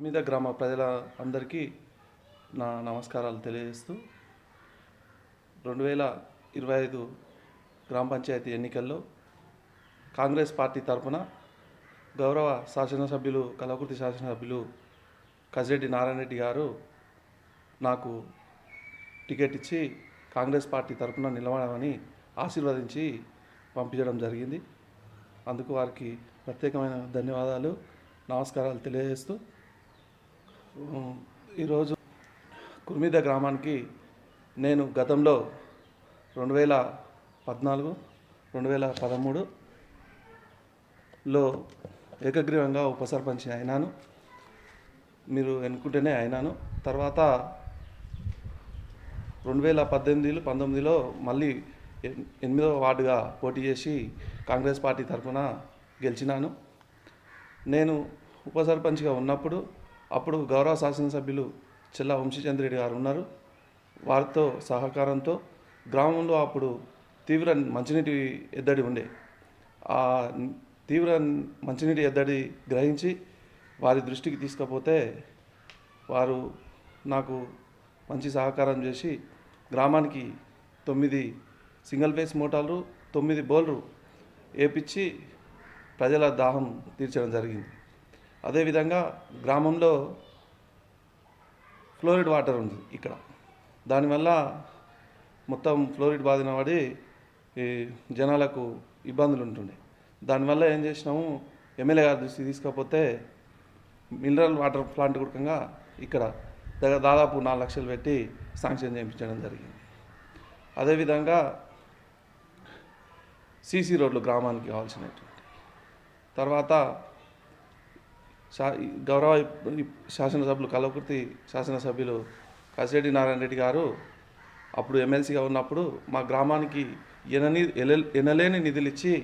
మీద గ్రామ ప్రజల అందరికీ నా నమస్కారాలు తెలియజేస్తూ రెండు వేల ఇరవై ఐదు గ్రామ పంచాయతీ ఎన్నికల్లో కాంగ్రెస్ పార్టీ తరఫున గౌరవ శాసనసభ్యులు కలకృతి శాసనసభ్యులు కజిరెడ్డి నారాయణ రెడ్డి గారు నాకు టికెట్ ఇచ్చి కాంగ్రెస్ పార్టీ తరఫున నిలవడమని ఆశీర్వదించి పంపించడం జరిగింది. అందుకు వారికి ప్రత్యేకమైన ధన్యవాదాలు నమస్కారాలు తెలియజేస్తూ ఈరోజు కుర్మిద గ్రామానికి నేను గతంలో రెండు వేల పద్నాలుగు రెండు వేల పదమూడులో ఏకగ్రీవంగా ఉప సర్పంచ్ అయినాను. మీరు ఎన్నుకుంటేనే అయినాను. తర్వాత రెండు వేల పద్దెనిమిదిలో పంతొమ్మిదిలో మళ్ళీ ఎనిమిదవ వార్డుగా పోటీ చేసి కాంగ్రెస్ పార్టీ తరఫున గెలిచినాను. నేను ఉప సర్పంచ్గా ఉన్నప్పుడు అప్పుడు గౌరవ శాసనసభ్యులు చెల్ల వంశీచంద్రెడ్డి గారు ఉన్నారు. వారితో సహకారంతో గ్రామంలో అప్పుడు తీవ్ర మంచినీటి ఎద్దడి ఉండే. ఆ తీవ్ర మంచినీటి ఎద్దడి గ్రహించి వారి దృష్టికి తీసుకపోతే వారు నాకు మంచి సహకారం చేసి గ్రామానికి తొమ్మిది సింగిల్ ఫేస్ మోటార్లు తొమ్మిది బోర్లు వేపించి ప్రజల దాహం తీర్చడం జరిగింది. అదేవిధంగా గ్రామంలో ఫ్లోరిడ్ వాటర్ ఉంది ఇక్కడ. దానివల్ల మొత్తం ఫ్లోరిడ్ బాధిన పడి ఈ జనాలకు ఇబ్బందులు ఉంటుండే. దానివల్ల ఏం చేసినాము ఎమ్మెల్యే గారి దృష్టి తీసుకపోతే మినరల్ వాటర్ ప్లాంట్ కూడా ఇక్కడ దగ్గర దాదాపు నాలుగు లక్షలు పెట్టి శాంక్షన్ చేయించడం జరిగింది. అదేవిధంగా సీసీ రోడ్లు గ్రామానికి కావాల్సినటువంటి. తర్వాత శా- గౌరవ శాసనసభ్యులు కలవకుర్తి శాసనసభ్యులు కసిరెడ్డి నారాయణ రెడ్డి గారు అప్పుడు ఎమ్మెల్సీగా ఉన్నప్పుడు మా గ్రామానికి ఎనని ఎనలేని నిధులు ఇచ్చి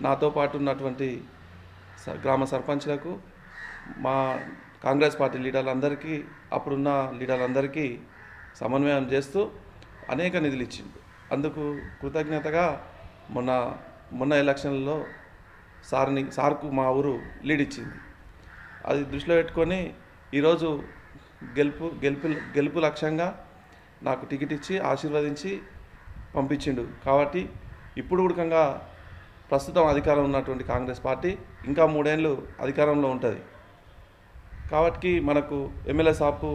నాతో పాటు ఉన్నటువంటి స- గ్రామ సర్పంచ్లకు మా కాంగ్రెస్ పార్టీ లీడర్లందరికీ అప్పుడున్న లీడర్లందరికీ సమన్వయం చేస్తూ అనేక నిధులు ఇచ్చిండు అందుకు కృతజ్ఞతగా మొన్న మొన్న ఎలక్షన్లలో సార్ని సార్కు మా ఊరు లీడ్ ఇచ్చింది అది దృష్టిలో పెట్టుకొని ఈరోజు గెలుపు గెలుపు గెలుపు లక్ష్యంగా నాకు టికెట్ ఇచ్చి ఆశీర్వదించి పంపించిండు. కాబట్టి ఇప్పుడు ఉడకంగా ప్రస్తుతం అధికారం ఉన్నటువంటి కాంగ్రెస్ పార్టీ ఇంకా మూడేళ్ళు అధికారంలో ఉంటుంది. కాబట్టి మనకు ఎమ్మెల్యే సాపు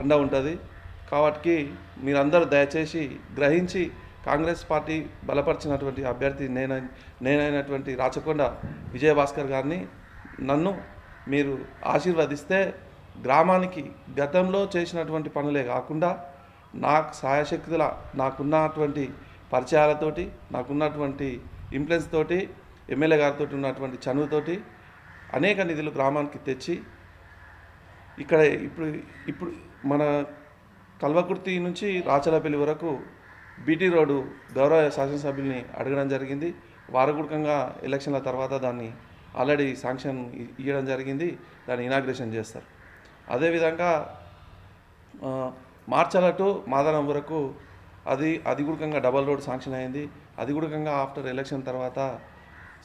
అండ ఉంటుంది. కాబట్టి మీరందరూ దయచేసి గ్రహించి కాంగ్రెస్ పార్టీ బలపరిచినటువంటి అభ్యర్థి నేన నేనైనటువంటి రాచకొండ విజయభాస్కర్ గారిని నన్ను మీరు ఆశీర్వదిస్తే గ్రామానికి గతంలో చేసినటువంటి పనులే కాకుండా నాకు సాయశక్తుల నాకున్నటువంటి పరిచయాలతోటి నాకున్నటువంటి ఇంప్లెన్స్ తోటి ఎమ్మెల్యే గారితో ఉన్నటువంటి చనువుతోటి అనేక నిధులు గ్రామానికి తెచ్చి ఇక్కడ ఇప్పుడు ఇప్పుడు మన కల్వకుర్తి నుంచి రాచలపల్లి వరకు బీటీ రోడ్డు గౌరవ శాసనసభ్యుల్ని అడగడం జరిగింది. వారగుడకంగా ఎలక్షన్ల తర్వాత దాన్ని ఆల్రెడీ శాంక్షన్ ఇవ్వడం జరిగింది దాన్ని ఇనాగ్రేషన్ చేస్తారు. అదేవిధంగా మార్చాల మార్చల టు మాదనం వరకు అది అదిగూడకంగా డబల్ రోడ్ శాంక్షన్ అయింది. అదిగూడకంగా ఆఫ్టర్ ఎలక్షన్ తర్వాత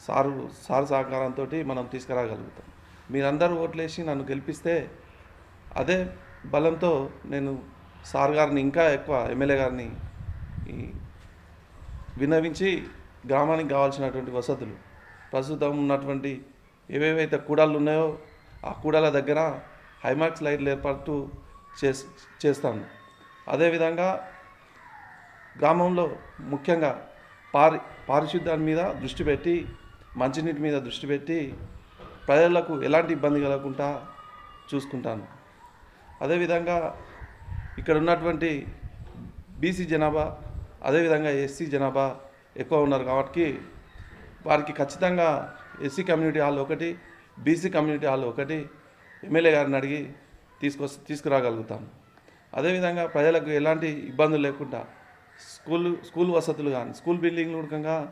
సారు సారు సహకారంతో మనం తీసుకురాగలుగుతాం. మీరందరూ ఓట్లేసి నన్ను గెలిపిస్తే అదే బలంతో నేను సార్ గారిని ఇంకా ఎక్కువ ఎమ్మెల్యే గారిని విన్నవించి గ్రామానికి కావాల్సినటువంటి వసతులు ప్రస్తుతం ఉన్నటువంటి ఏవేవైతే కూడళ్ళు ఉన్నాయో ఆ కూడాల దగ్గర హైమాక్స్ లైట్లు ఏర్పాటు చేస్ చేస్తాను. అదేవిధంగా గ్రామంలో ముఖ్యంగా పారి పారిశుద్ధ్యాన్ని మీద దృష్టి పెట్టి మంచినీటి మీద దృష్టి పెట్టి ప్రజలకు ఎలాంటి ఇబ్బంది కలగకుండా చూసుకుంటాను. అదేవిధంగా ఇక్కడ ఉన్నటువంటి బీసీ జనాభా అదేవిధంగా ఎస్సీ జనాభా ఎక్కువ ఉన్నారు కాబట్టి వారికి ఖచ్చితంగా ఎస్సీ కమ్యూనిటీ హాల్ ఒకటి బీసీ కమ్యూనిటీ హాల్ ఒకటి ఎమ్మెల్యే గారిని అడిగి తీసుకొస్ తీసుకురాగలుగుతాను అదేవిధంగా ప్రజలకు ఎలాంటి ఇబ్బందులు లేకుండా స్కూల్ స్కూల్ వసతులు కానీ స్కూల్ బిల్డింగ్లు కూడా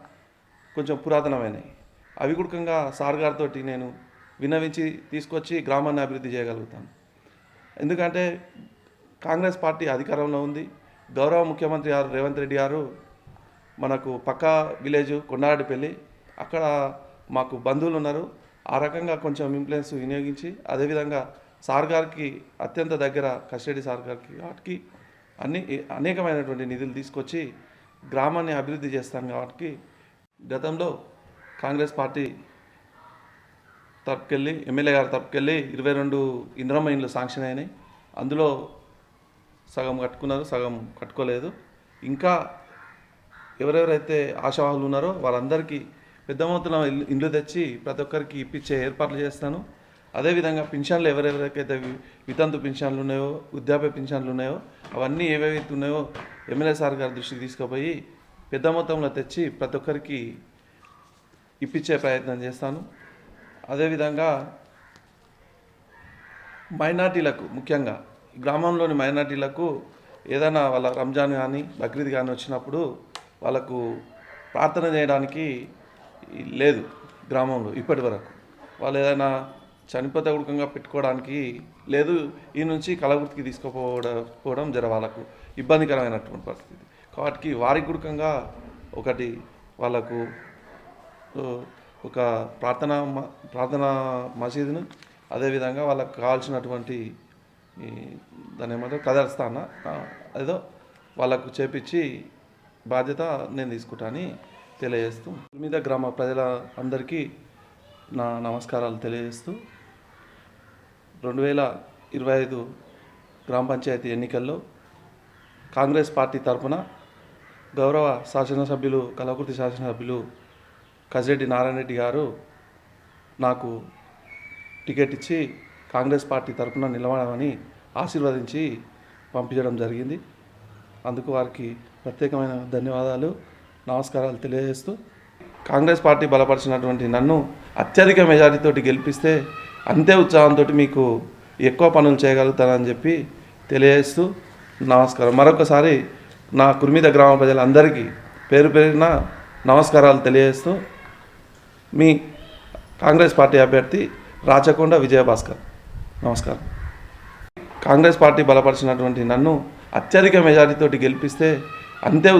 కొంచెం పురాతనమైనవి అవి కూడా సార్ గారితో నేను విన్నవించి తీసుకొచ్చి గ్రామాన్ని అభివృద్ధి చేయగలుగుతాను. ఎందుకంటే కాంగ్రెస్ పార్టీ అధికారంలో ఉంది. గౌరవ ముఖ్యమంత్రి గారు రేవంత్ రెడ్డి గారు మనకు పక్క విలేజ్ కొండారెడ్డిపల్లి అక్కడ మాకు బంధువులు ఉన్నారు. ఆ రకంగా కొంచెం ఇన్ఫ్లుయెన్స్ వినియోగించి అదేవిధంగా సార్ గారికి అత్యంత దగ్గర కస్టడీ సార్ గారికి వాటికి అన్ని అనేకమైనటువంటి నిధులు తీసుకొచ్చి గ్రామాన్ని అభివృద్ధి చేస్తాం కాబట్టి గతంలో కాంగ్రెస్ పార్టీ తరపుకెళ్ళి ఎమ్మెల్యే గారి తరపుకెళ్ళి ఇరవై రెండు ఇంద్రమ్మ ఇండ్లు శాంక్షన్ అయినాయి. అందులో సగం కట్టుకున్నారు సగం కట్టుకోలేదు. ఇంకా ఎవరెవరైతే ఆశావాహులు ఉన్నారో వాళ్ళందరికీ పెద్ద మొత్తంలో ఇల్లు- ఇండ్లు తెచ్చి ప్రతి ఒక్కరికి ఇప్పించే ఏర్పాట్లు చేస్తాను. అదేవిధంగా పింఛన్లు ఎవరెవరికైతే వితంతు పింఛన్లు ఉన్నాయో వృద్ధాప్య పింఛన్లు ఉన్నాయో అవన్నీ ఏవేవైతే ఉన్నాయో ఎమ్మెల్యే సార్ గారి దృష్టికి తీసుకుపోయి పెద్ద మొత్తంలో తెచ్చి ప్రతి ఒక్కరికి ఇప్పించే ప్రయత్నం చేస్తాను. అదేవిధంగా మైనార్టీలకు ముఖ్యంగా గ్రామంలోని మైనార్టీలకు ఏదైనా వాళ్ళ రంజాన్ కానీ బక్రీద్ కానీ వచ్చినప్పుడు వాళ్ళకు ప్రార్థన చేయడానికి లేదు గ్రామంలో ఇప్పటి వరకు. వాళ్ళు ఏదైనా చనిపోతే ఉడకంగా పెట్టుకోవడానికి లేదు ఈ నుంచి కలవృత్తికి తీసుకుపోవడం పోవడం జర వాళ్ళకు ఇబ్బందికరమైనటువంటి పరిస్థితి. కాబట్టి వారికి గుడకంగా ఒకటి వాళ్ళకు ఒక ప్రార్థన మ- మసీదును అదేవిధంగా వాళ్ళకు కావాల్సినటువంటి దాని ఏమంటారు కదర్స్థాన ఏదో వాళ్ళకు చేపించి బాధ్యత నేను తీసుకుంటాను తెలియజేస్తూ మీద గ్రామ ప్రజల అందరికీ నా నమస్కారాలు తెలియజేస్తూ రెండు వేల ఇరవై ఐదు గ్రామ పంచాయతీ ఎన్నికల్లో కాంగ్రెస్ పార్టీ తరఫున గౌరవ శాసనసభ్యులు కలవకుర్తి శాసనసభ్యులు కజిరెడ్డి నారాయణ రెడ్డి గారు నాకు టికెట్ ఇచ్చి కాంగ్రెస్ పార్టీ తరఫున నిలవడమని ఆశీర్వదించి పంపించడం జరిగింది. అందుకు వారికి ప్రత్యేకమైన ధన్యవాదాలు. నమస్కారాలు తెలియజేస్తూ కాంగ్రెస్ పార్టీ బలపరిచినటువంటి నన్ను అత్యధిక మెజారిటీతోటి గెలిపిస్తే అంతే ఉత్సాహంతో మీకు ఎక్కువ పనులు చేయగలుగుతానని చెప్పి తెలియజేస్తూ నమస్కారం. మరొకసారి నా కుర్మిద గ్రామ ప్రజలందరికీ పేరు పేరున నమస్కారాలు తెలియజేస్తూ మీ కాంగ్రెస్ పార్టీ అభ్యర్థి రాచకొండ విజయభాస్కర్. నమస్కారం. కాంగ్రెస్ పార్టీ బలపరిచినటువంటి నన్ను అత్యధిక మెజారిటీతోటి గెలిపిస్తే అంతే